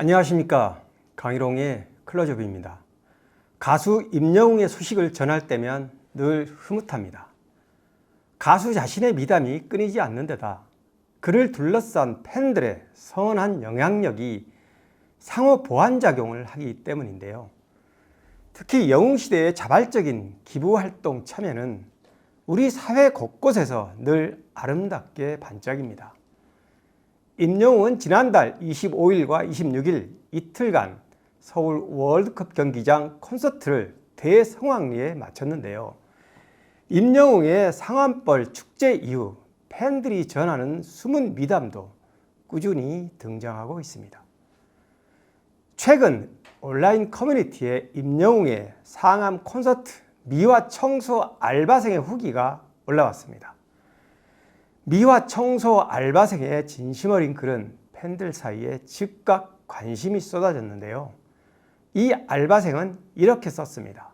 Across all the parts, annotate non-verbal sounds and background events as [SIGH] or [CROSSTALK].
안녕하십니까 강희롱의 클로즈업입니다. 가수 임영웅의 소식을 전할 때면 늘 흐뭇합니다. 가수 자신의 미담이 끊이지 않는 데다 그를 둘러싼 팬들의 선한 영향력이 상호 보완작용을 하기 때문인데요. 특히 영웅시대의 자발적인 기부활동 참여는 우리 사회 곳곳에서 늘 아름답게 반짝입니다. 임영웅은 지난달 25일과 26일 이틀간 서울 월드컵 경기장 콘서트를 대성황리에 마쳤는데요. 임영웅의 상암벌 축제 이후 팬들이 전하는 숨은 미담도 꾸준히 등장하고 있습니다. 최근 온라인 커뮤니티에 임영웅의 상암 콘서트 미화 청소 알바생의 후기가 올라왔습니다. 미화 청소 알바생의 진심 어린 글은 팬들 사이에 즉각 관심이 쏟아졌는데요. 이 알바생은 이렇게 썼습니다.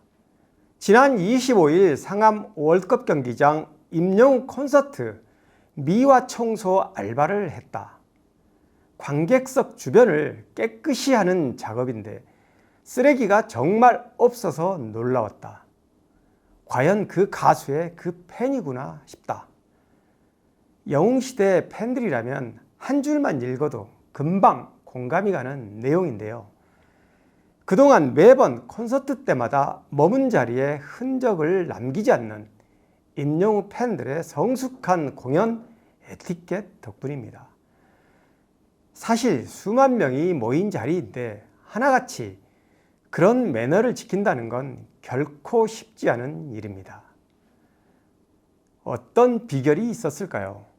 지난 25일 상암 월드컵 경기장 임영웅 콘서트 미화 청소 알바를 했다. 관객석 주변을 깨끗이 하는 작업인데 쓰레기가 정말 없어서 놀라웠다. 과연 그 가수의 그 팬이구나 싶다. 영웅시대 팬들이라면 한 줄만 읽어도 금방 공감이 가는 내용인데요. 그동안 매번 콘서트 때마다 머문 자리에 흔적을 남기지 않는 임영웅 팬들의 성숙한 공연 에티켓 덕분입니다. 사실 수만 명이 모인 자리인데 하나같이 그런 매너를 지킨다는 건 결코 쉽지 않은 일입니다. 어떤 비결이 있었을까요?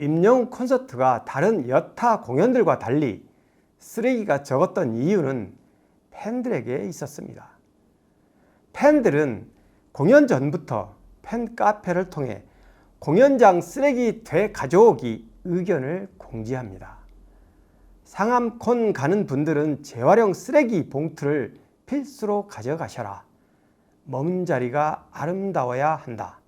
임영웅 콘서트가 다른 여타 공연들과 달리 쓰레기가 적었던 이유는 팬들에게 있었습니다. 팬들은 공연 전부터 팬 카페를 통해 공연장 쓰레기 되 가져오기 의견을 공지합니다. 상암콘 가는 분들은 재활용 쓰레기 봉투를 필수로 가져가셔라. 머문 자리가 아름다워야 한다.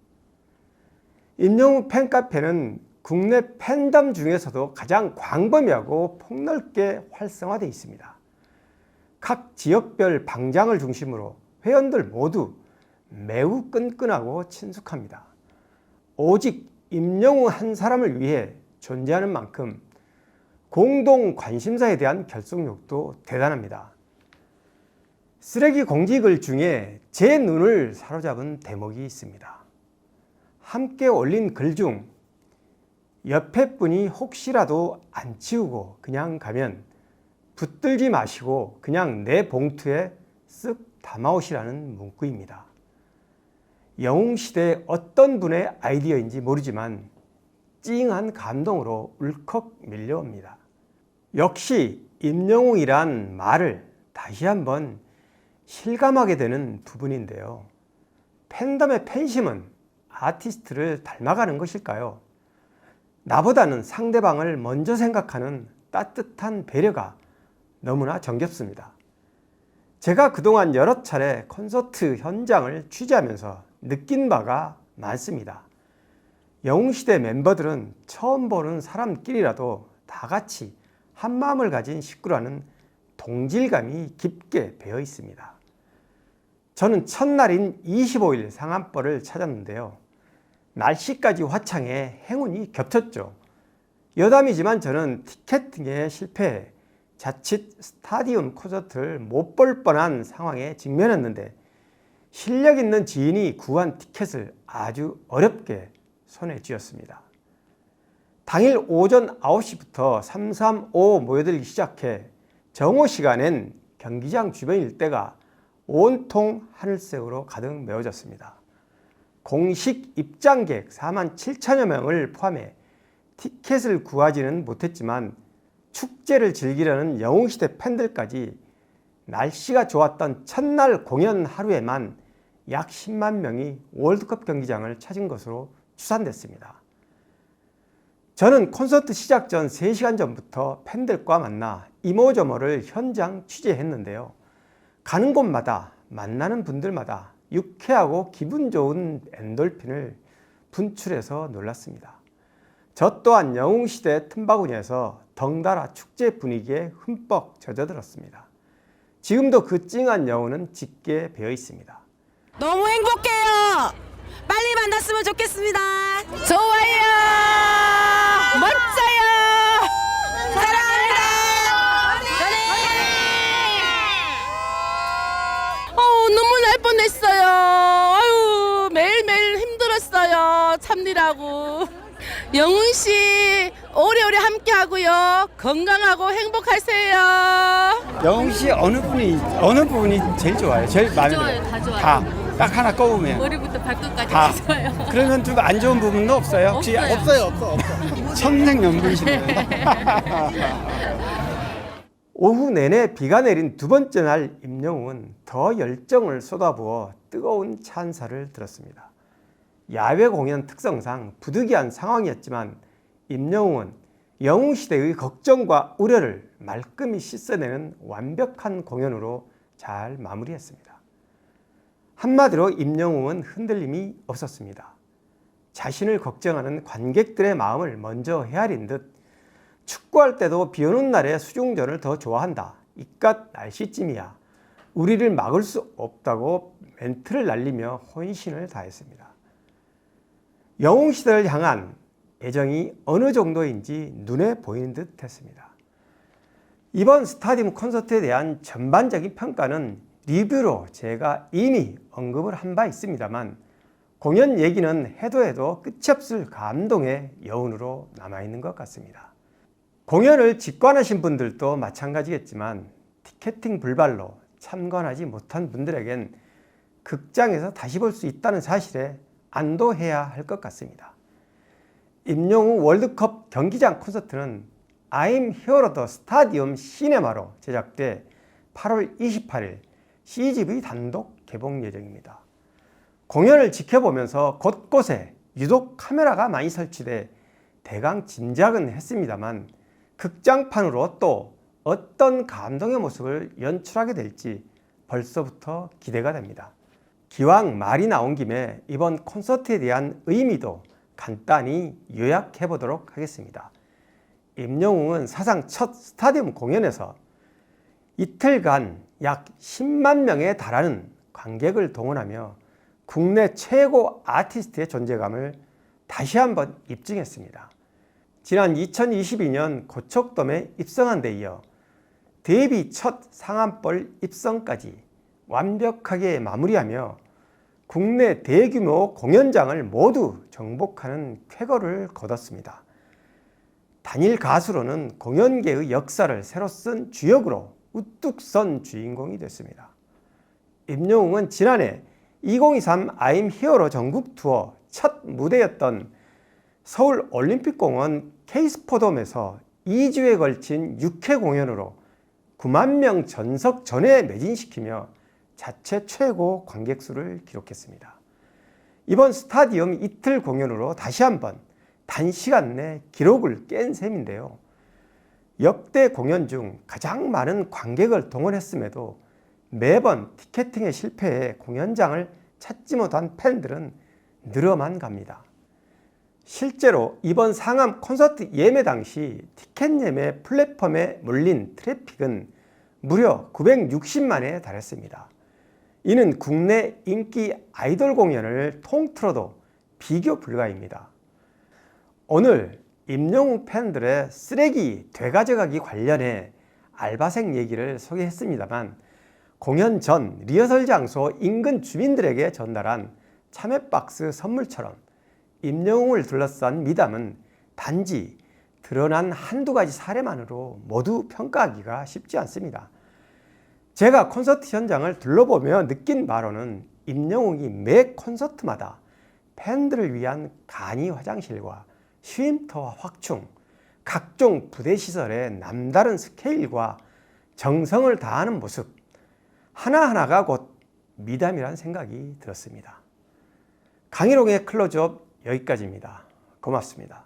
임영웅 팬카페는 국내 팬덤 중에서도 가장 광범위하고 폭넓게 활성화되어 있습니다. 각 지역별 방장을 중심으로 회원들 모두 매우 끈끈하고 친숙합니다. 오직 임영웅 한 사람을 위해 존재하는 만큼 공동 관심사에 대한 결속력도 대단합니다. 쓰레기 공지글 중에 제 눈을 사로잡은 대목이 있습니다. 함께 올린 글 중 옆에 분이 혹시라도 안 치우고 그냥 가면 붙들지 마시고 그냥 내 봉투에 쓱 담아오시라는 문구입니다. 영웅시대 어떤 분의 아이디어인지 모르지만 찡한 감동으로 울컥 밀려옵니다. 역시 임영웅이란 말을 다시 한번 실감하게 되는 부분인데요. 팬덤의 팬심은 아티스트를 닮아가는 것일까요? 나보다는 상대방을 먼저 생각하는 따뜻한 배려가 너무나 정겹습니다. 제가 그동안 여러 차례 콘서트 현장을 취재하면서 느낀 바가 많습니다. 영웅시대 멤버들은 처음 보는 사람끼리라도 다 같이 한 마음을 가진 식구라는 동질감이 깊게 배어 있습니다. 저는 첫날인 25일 상암벌을 찾았는데요. 날씨까지 화창해 행운이 겹쳤죠. 여담이지만 저는 티켓팅에 실패해 자칫 스타디움 콘서트를 못 볼 뻔한 상황에 직면했는데 실력 있는 지인이 구한 티켓을 아주 어렵게 손에 쥐었습니다. 당일 오전 9시부터 335 모여들기 시작해 정오 시간엔 경기장 주변 일대가 온통 하늘색으로 가득 메워졌습니다. 공식 입장객 4만 7천여 명을 포함해 티켓을 구하지는 못했지만 축제를 즐기려는 영웅시대 팬들까지 날씨가 좋았던 첫날 공연 하루에만 약 10만 명이 월드컵 경기장을 찾은 것으로 추산됐습니다. 저는 콘서트 시작 전 3시간 전부터 팬들과 만나 이모저모를 현장 취재했는데요. 가는 곳마다 만나는 분들마다 유쾌하고 기분 좋은 엔돌핀을 분출해서 놀랐습니다. 저 또한 영웅시대 틈바구니에서 덩달아 축제 분위기에 흠뻑 젖어들었습니다. 지금도 그 찡한 여운은 짙게 배어 있습니다. 너무 행복해요. 빨리 만났으면 좋겠습니다. 좋아요. 사랑합니다. 어우 눈물 날 뻔했어요. 아유 매일매일 힘들었어요. 참느라고. 영훈 씨 오래오래 함께하고요. 건강하고 행복하세요. 영웅 씨 어느 분이 어느 부분이 제일 좋아요? 제일 마음에 좋아요, 들어요? 다 좋아요. 딱 하나 꼽으면 머리부터 발끝까지 다. 다 좋아요. 그러면 좀 안 좋은 부분도 없어요? 혹시 없어요. 없어요, 없어, 없어. 천생연분이시네요. [LAUGHS] [LAUGHS] 오후 내내 비가 내린 두 번째 날 임영웅은 더 열정을 쏟아부어 뜨거운 찬사를 들었습니다. 야외 공연 특성상 부득이한 상황이었지만 임영웅은 영웅 시대의 걱정과 우려를 말끔히 씻어내는 완벽한 공연으로 잘 마무리했습니다. 한마디로 임영웅은 흔들림이 없었습니다. 자신을 걱정하는 관객들의 마음을 먼저 헤아린 듯 축구할 때도 비 오는 날에 수중전을 더 좋아한다. 이깟 날씨쯤이야. 우리를 막을 수 없다고 멘트를 날리며 혼신을 다했습니다. 영웅시대를 향한 애정이 어느 정도인지 눈에 보이는 듯 했습니다. 이번 스타디움 콘서트에 대한 전반적인 평가는 리뷰로 제가 이미 언급을 한 바 있습니다만 공연 얘기는 해도 해도 끝이 없을 감동의 여운으로 남아있는 것 같습니다. 공연을 직관하신 분들도 마찬가지겠지만 티켓팅 불발로 참관하지 못한 분들에겐 극장에서 다시 볼 수 있다는 사실에 안도해야 할 것 같습니다. 임영웅 월드컵 경기장 콘서트는 I'm Here the Stadium 시네마로 제작돼 8월 28일 CGV 단독 개봉 예정입니다. 공연을 지켜보면서 곳곳에 유독 카메라가 많이 설치돼 대강 짐작은 했습니다만 극장판으로 또 어떤 감동의 모습을 연출하게 될지 벌써부터 기대가 됩니다. 기왕 말이 나온 김에 이번 콘서트에 대한 의미도 간단히 요약해 보도록 하겠습니다. 임영웅은 사상 첫 스타디움 공연에서 이틀간 약 10만 명에 달하는 관객을 동원하며 국내 최고 아티스트의 존재감을 다시 한번 입증했습니다. 지난 2022년 고척돔에 입성한 데 이어 데뷔 첫 상암벌 입성까지 완벽하게 마무리하며 국내 대규모 공연장을 모두 정복하는 쾌거를 거뒀습니다. 단일 가수로는 공연계의 역사를 새로 쓴 주역으로 우뚝 선 주인공이 됐습니다. 임영웅은 지난해 2023 I'm Here로 전국 투어 첫 무대였던 서울 올림픽공원 케이스포돔에서 2주에 걸친 6회 공연으로 9만 명 전석 전에 매진시키며 자체 최고 관객 수를 기록했습니다. 이번 스타디움 이틀 공연으로 다시 한번 단시간 내 기록을 깬 셈인데요. 역대 공연 중 가장 많은 관객을 동원했음에도 매번 티켓팅의 실패에 공연장을 찾지 못한 팬들은 늘어만 갑니다. 실제로 이번 상암 콘서트 예매 당시 티켓 예매 플랫폼에 몰린 트래픽은 무려 960만에 달했습니다. 이는 국내 인기 아이돌 공연을 통틀어도 비교 불가입니다. 오늘 임영웅 팬들의 쓰레기 되가져가기 관련해 알바생 얘기를 소개했습니다만 공연 전 리허설 장소 인근 주민들에게 전달한 참외박스 선물처럼 임영웅을 둘러싼 미담은 단지 드러난 한두 가지 사례만으로 모두 평가하기가 쉽지 않습니다. 제가 콘서트 현장을 둘러보며 느낀 바로는 임영웅이 매 콘서트마다 팬들을 위한 간이 화장실과 쉼터와 확충, 각종 부대 시설의 남다른 스케일과 정성을 다하는 모습 하나하나가 곧 미담이란 생각이 들었습니다. 강희롱의 클로즈업 여기까지입니다. 고맙습니다.